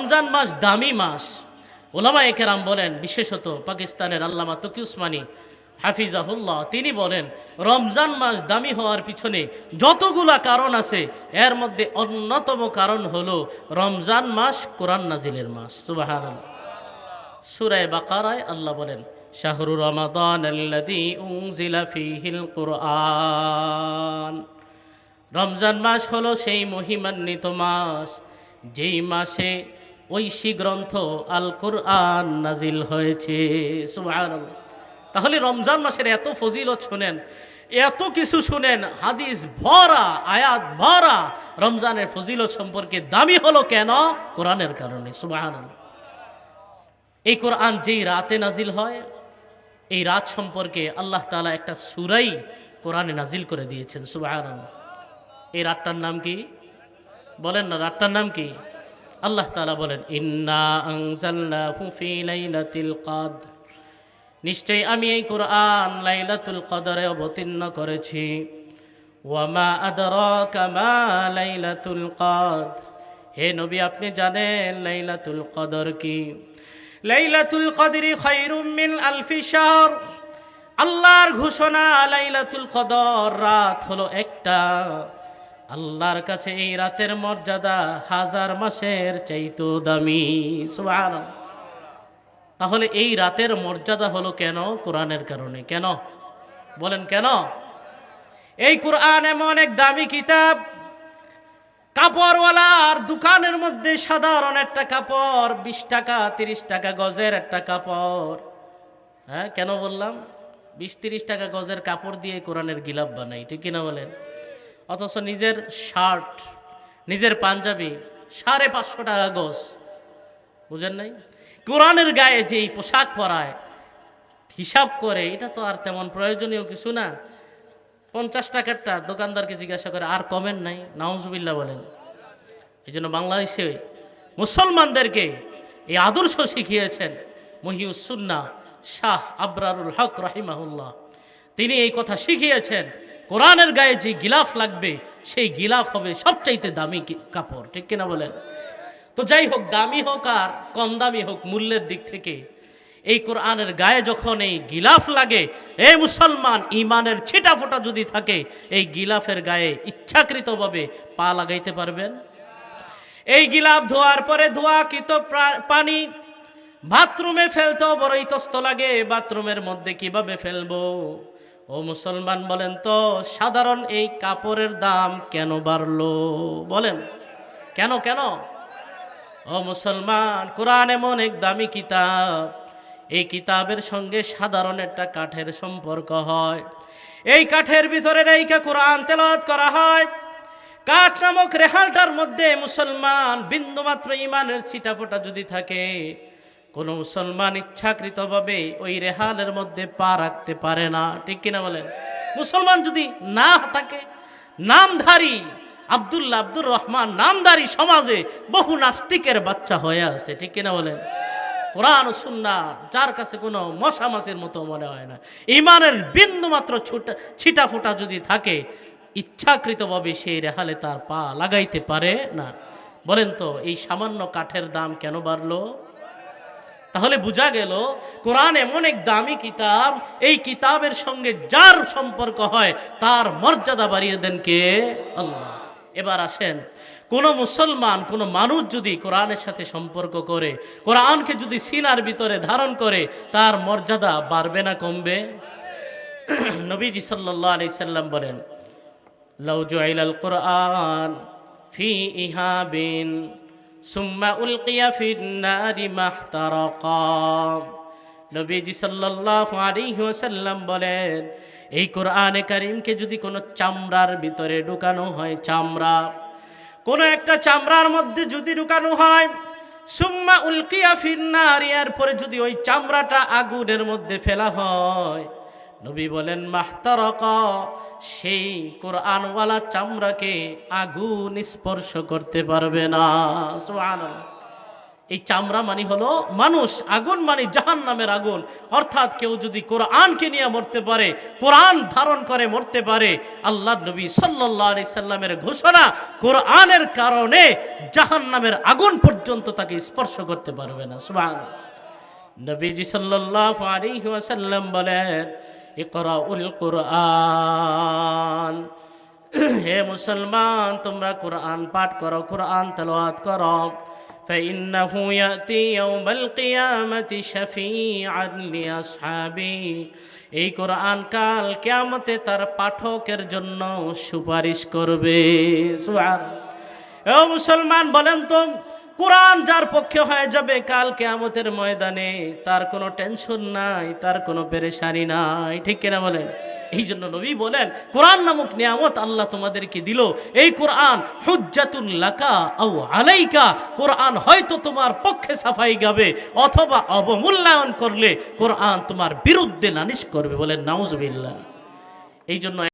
রমজান মাস দামি মাস। ওলামা একেরাম বলেন, বিশেষত পাকিস্তানের আল্লামা তকি উসমানী হাফিজাহুল্লাহ, তিনি বলেন, রমজান মাস দামি হওয়ার পিছনে যতগুলা কারণ আছে, এর মধ্যে অন্যতম কারণ হলো রমজান মাস কোরআন নাজিলের মাস। সুবাহান সুরায় বাকারায় আল্লাহ বলেন, শাহরু রমাদান রমজান মাস হলো সেই মহিমান্বিত মাস, যেই মাসে ঐশী গ্রন্থ আল কোরআন নাজিল হয়েছে তাহলে রমজান মাসের এত ফজিলত শুনেন, এত কিছু শুনেন, হাদিস ভরা, আয়াত ভরা, রমজানের ফজিলত সম্পর্কে দামি হলো কেন? কোরআনের কারণে, সুবহানাল্লাহ। এই কোরআন যেই রাতে নাজিল হয়, এই রাত সম্পর্কে আল্লাহ তালা একটা সুরাই কোরআনে নাজিল করে দিয়েছেন, সুবহানাল্লাহ। এই রাতটার নাম কি? বলেন না, রাতটার নাম কি? আল্লাহ তালা বলেন, ইন্না কদর। নিশ্চয়ই আমি এই কোরআন লাইলাতুল কদরে অবতীর্ণ করেছি। লাইলাতুল হে নবী, আপনি জানেন লাইলাতুল কদর কি? লাইলাতুল কদরি খায়রুম মিন আলফি শাহর। আল্লাহর ঘোষণা লাইলাতুল কদর রাত হলো একটা। আল্লাহর কাছে এই রাতের মর্যাদা হাজার মাসের চাইতো দামি। সুবহানাল্লাহ। তাহলে এই রাতের মর্যাদা হলো কেন কোরআনের কারণে? কেন? বলেন কেন? এই কোরআন এমন এক দামি কিতাব। কাপড়ওয়ালার দোকানের মধ্যে সাধারণ একটা কাপড়, বিশ টাকা, তিরিশ টাকা গজের একটা কাপড়। হ্যাঁ কেন বললাম? বিশ, তিরিশ টাকা গজের কাপড় দিয়ে কোরআনের গিলাপ বানাই, ঠিক কিনা বলেন? অথচ নিজের শার্ট, নিজের পাঞ্জাবি, সাড়ে পাঁচশো টাকা গজ বুঝেন নাই? কোরআনের গায়ে যেই পোশাক পরায়, হিসাব করে, এটা তো আর তেমন প্রয়োজনীয় কিছু না। পঞ্চাশ টাকারটা দোকানদারকে জিজ্ঞাসা করে, আর কমেন নাই? নাউজুবিল্লা বলেন। এই জন্য বাংলাদেশে মুসলমানদেরকে এই আদর্শ শিখিয়েছেন মহিউসুন্না শাহ আবরারুল হক রাহিমাহুল্লাহ। তিনি এই কথা শিখিয়েছেন কোরআনের গায়ে যে গিলাফ লাগবে, সেই গিলাফ হবে সবচাইতে দামি কাপড়, ঠিক কিনা বলেন? তো যাই হোক, দামি হোক আর কম দামি হোক মূল্যের দিক থেকে, এই কোরআনের গায়ে যখন এই গিলাফ লাগে, এ মুসলমান ইমানের ছিটা ফোটা যদি থাকে, এই গিলাফের গায়ে ইচ্ছাকৃতভাবে পা লাগাইতে পারবেন? এই গিলাফ ধোয়ার পরে ধোয়াকৃত পানি, বাথরুমে ফেলতেও বড় ইতস্ত লাগে, বাথরুমের মধ্যে কীভাবে ফেলব? ও মুসলমান বলেন তো, সাধারণ এই কাপড়ের দাম কেন বাড়লো? বলেন, কেন কেন? ও মুসলমান, কোরআন এমন এক দামি কিতাব। এই কিতাবের সঙ্গে সাধারণ একটা কাঠের সম্পর্ক হয়। এই কাঠের ভিতরে রেখে কোরআন তেলাওয়াত করা হয়। কাঠ নামক রেহালটার মধ্যে মুসলমান বিন্দুমাত্র ইমানের ছিটাফোটা যদি থাকে কোনো মুসলমান ইচ্ছাকৃতভাবে ওই রেহালের মধ্যে পা রাখতে পারে না। ঠিক কিনা বলেন? মুসলমান যদি না থাকে, নামধারী, আব্দুল্লাহ আব্দুর রহমান নামধারী সমাজে বহু নাস্তিকের বাচ্চা হয়ে আছে। ঠিক কিনা বলেন? কোরআন সুন্না, যার কাছে কোনো মশা মাছের মতো মনে হয় না। ইমানের বিন্দু মাত্র ছুটা ছিটা ফোটা যদি থাকে, ইচ্ছাকৃতভাবে সেই রেহালে তার পা লাগাইতে পারে না। বলেন তো, এই সামান্য কাঠের দাম কেন বাড়লো? তাহলে বোঝা গেল, কোরআন এমন এক দামি কিতাব, এই কিতাবের সঙ্গে যার সম্পর্ক হয়, তার মর্যাদা বাড়িয়ে দেন কে? আল্লাহ। এবার আসেন, কোন মুসলমান, কোন মানুষ যদি কোরআনের সাথে সম্পর্ক করে, কোরআনকে যদি সিনার ভিতরে ধারণ করে, তার মর্যাদা বাড়বে না কমবে? নবীজি সাল্লাহ আলি সাল্লাম বলেন, লাউ জুআইলাল কোরআন ফি ইহাবিন সুম্মা উলকিয়া ফিন নারি মাহতারাকা। নবীজি সাল্লাল্লাহু আলাইহি ওয়াসাল্লাম বলেন, এই কোরআনে কারীমকে যদি কোনো চামড়ার ভিতরে ঢুকানো হয়, চামড়া, কোনো একটা চামড়ার মধ্যে যদি ঢুকানো হয়, সুম্মা উলকিয়া ফিন নারি এরপরে যদি ওই চামড়াটা আগুনের মধ্যে ফেলা হয় নবী বলেন, মাহতারক, সেই কোরআনওয়ালা চামড়াকে আগুন স্পর্শ করতে পারবে না। এই চামড়া মানি হলো মানুষ, আগুন মানি জাহান নামের আগুন। অর্থাৎ কেউ যদি কোরআনকে নিয়ে মরতে পারে, কোরআন ধারণ করে মরতে পারে, আল্লাহ নবী সাল্লাহ আলি সাল্লামের ঘোষণা কোরআনের কারণে জাহান নামের আগুন পর্যন্ত তাকে স্পর্শ করতে পারবে না। সুবহান নবীজি সাল্লাল্লাহু আলাইহি ওয়াসাল্লাম বলেন ইকরাউল কোরআন হে মুসলমান তোমরা কোরআন পাঠ করো কোরআন তেলাওয়াত করো فإنه يأتي يوم القيامة شفيعا لأصحابه এই কোরআন কাল কিয়ামতে তার পাঠকের জন্য সুপারিশ করবে সুবহানাল্লাহ। ও মুসলমান বলেন তো কোরআন যার পক্ষে হয়ে যাবে কাল কেয়ামতের ময়দানে, তার কোনো টেনশন নাই, তার কোনো পেরেশানি নাই। ঠিক কিনা বলেন? এই জন্য নবী বলেন, কোরআন নামক নিয়ামত আল্লাহ তোমাদেরকে দিল। এই কোরআন হুজ্জাতুল লাকা আও আলাইকা কোরআন হয়তো তোমার পক্ষে সাফাই গাবে অথবা অবমূল্যায়ন করলে কোরআন তোমার বিরুদ্ধে নালিশ করবে বলেন, নাউজুবিল্লাহ। এই জন্য